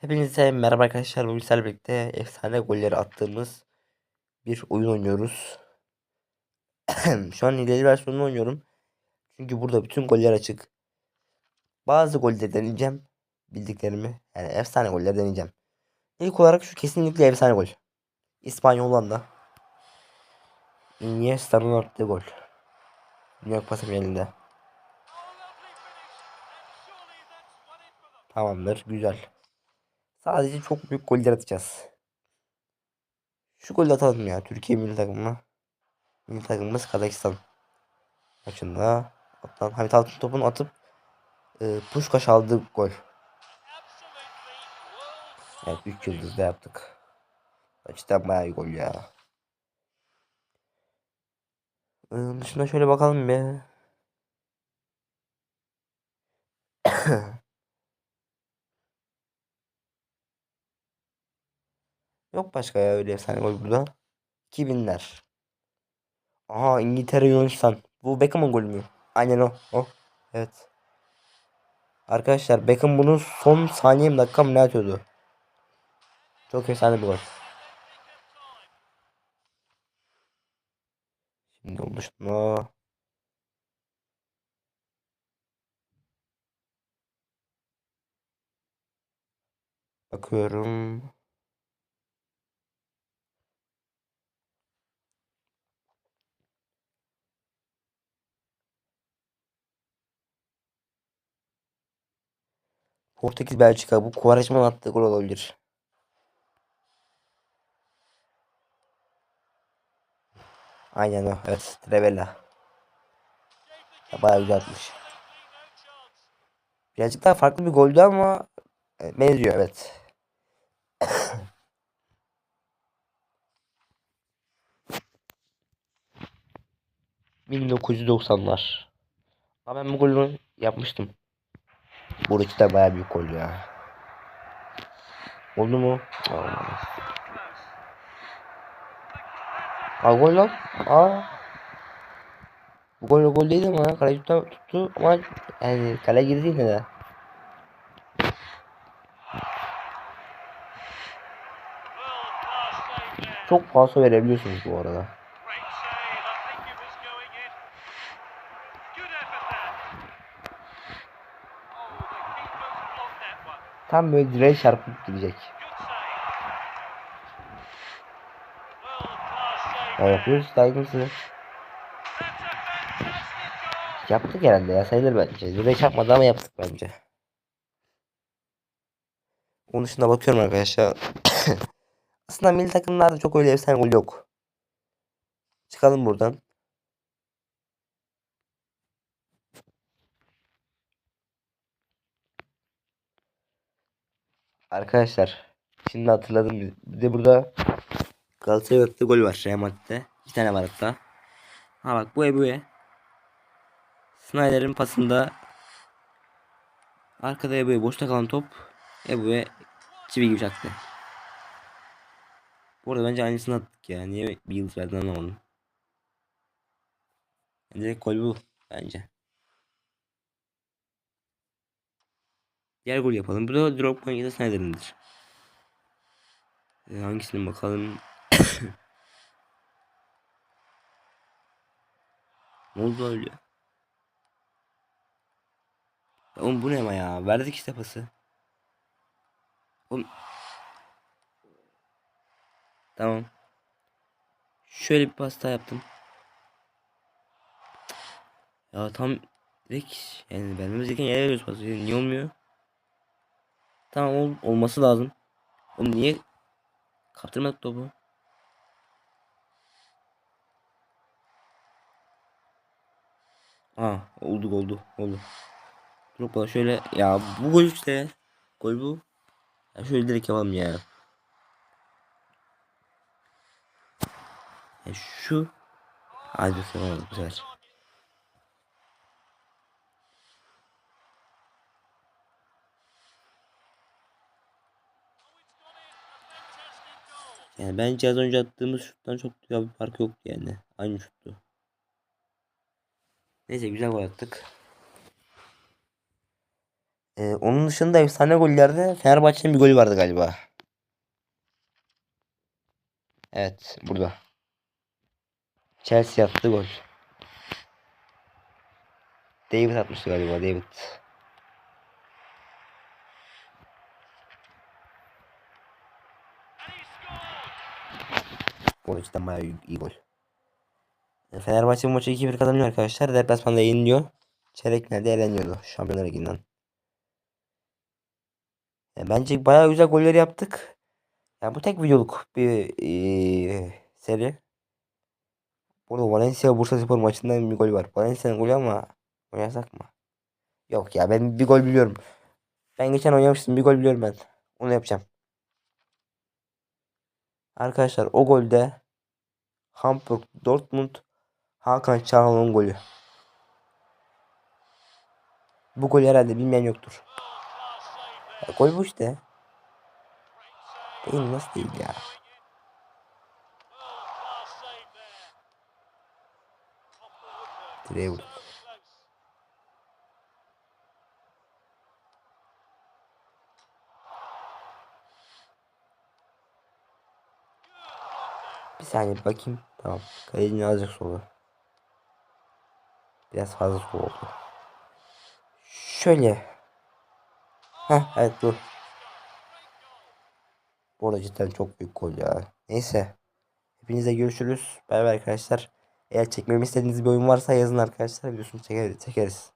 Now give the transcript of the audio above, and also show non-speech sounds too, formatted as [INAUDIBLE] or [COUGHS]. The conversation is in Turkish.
Hepinize merhaba arkadaşlar. Bugün sizlerle birlikte efsane golleri attığımız bir oyun oynuyoruz. [CLEARS THROAT] Şu an ileri versiyonunu oynuyorum. Çünkü burada bütün goller açık. Bazı golleri deneyeceğim. Bildiklerimi. Yani efsane goller deneyeceğim. İlk olarak şu kesinlikle efsane gol. İspanya Hollanda. Iniesta'nın attığı gol. Dünya Kupası finalinde. Tamamdır. Güzel. Sadece çok büyük goller atacağız. Şu golü atalım ya. Türkiye milli takımına. Milli takımımız Kazakistan. Maçında atılan Hamit Altın topunu atıp e, Puşkaş aldı gol. Evet 3 yıldızda yaptık. Açıdan bayağı iyi gol ya. Onun dışında şöyle bakalım bir. [COUGHS] Yok başka ya öyle efsane gol burada. 2000'ler. Aha İngiltere Yunanistan. Bu Beckham'ın golü mü? Aynen o. O. Evet. Arkadaşlar Beckham bunu son saniye mi dakika mı ne atıyordu? Çok efsane bir gol. Şimdi oluşturma. Bakıyorum. Portekiz Belçika bu Quaresma'nın attığı gol olabilir. Aynen o. Evet. Trevella. Ya, Bayağı güzel atmış. Birazcık daha farklı bir goldü ama e, benziyor evet. [COUGHS] ...1990'lar. Ama ben bu golü yapmıştım. Burası da bayağı büyük gol ya. Oldu mu? Olmadı. Aa gol lan. Aa. Bu gol gol değil ama kale tuttu, tuttu ama yani kale girdi yine de. Çok fazla verebiliyorsunuz bu arada. Tam böyle direğe çarpıp gidecek. Ya yapıyoruz saygısı. Yaptık herhalde ya sayılır bence. Direğe çarpmadı ama yaptık bence. Onun dışında bakıyorum arkadaşlar. [COUGHS] Aslında milli takımlarda çok öyle efsane gol yok. Çıkalım buradan. Arkadaşlar şimdi hatırladım. Bir de burada Galatasaray'ın attığı gol var Real Madrid'de. İki tane var hatta. Ha bak bu Ebu'ye. Snyder'in pasında arkada Ebu'ya boşta kalan top Ebu'ya çivi gibi çaktı. Bu arada bence aynısını attık ya. Niye bir yıldız verdin anlamadım. Bence gol bu bence. Diğer gol yapalım. Bu da Drogba'nın ya da Snyder'indir. Ee, hangisine bakalım. [COUGHS] ne oldu öyle? Ya Oğlum bu ne ama ya? Verdik işte pası. Oğlum. Tamam. Şöyle bir pasta yaptım. Ya tam direkt yani vermemiz gereken yere veriyoruz pası. Niye olmuyor? Tamam ol, olması lazım. Oğlum niye kaptırmadık topu? Aa oldu oldu oldu. Drogba şöyle ya bu gol işte. Gol bu. Ya şöyle direkt yapalım ya. Ya şu Hadi bakalım bu sefer. Yani bence az önce attığımız şuttan çok ya bir fark yok yani. Aynı şuttu. Neyse güzel gol attık. Ee, onun dışında efsane gollerde Fenerbahçe'nin bir golü vardı galiba. Evet burada. Chelsea attı gol. David atmıştı galiba David. Bu cidden bayağı iyi, iyi gol. E, Fenerbahçe bu maçı 2-1 kazanıyor arkadaşlar. Deplasmanda yeniliyor. Çeyreklerde eleniyordu Şampiyonlar Ligi'nden. E, bence bayağı güzel goller yaptık. Ya bu tek videoluk bir eee, seri. Burada Valencia Bursaspor maçından bir gol var. Valencia'nın golü ama oynasak mı? Yok ya ben bir gol biliyorum. Ben geçen oynamıştım bir gol biliyorum ben. Onu yapacağım. Arkadaşlar o golde Hamburg Dortmund Hakan Çalhanoğlu'nun golü. Bu gol herhalde bilmeyen yoktur. Ya, gol bu işte. Değil nasıl değil ya. Direğe vur. Saniye bakayım. Tamam. Kalecinin azıcık solu. Biraz fazla sol oldu. Şöyle. Heh evet bu. Bu arada cidden çok büyük gol ya. Neyse. Hepinize görüşürüz. Bay bay arkadaşlar. Eğer çekmemi istediğiniz bir oyun varsa yazın arkadaşlar. Biliyorsunuz çekeriz. çekeriz.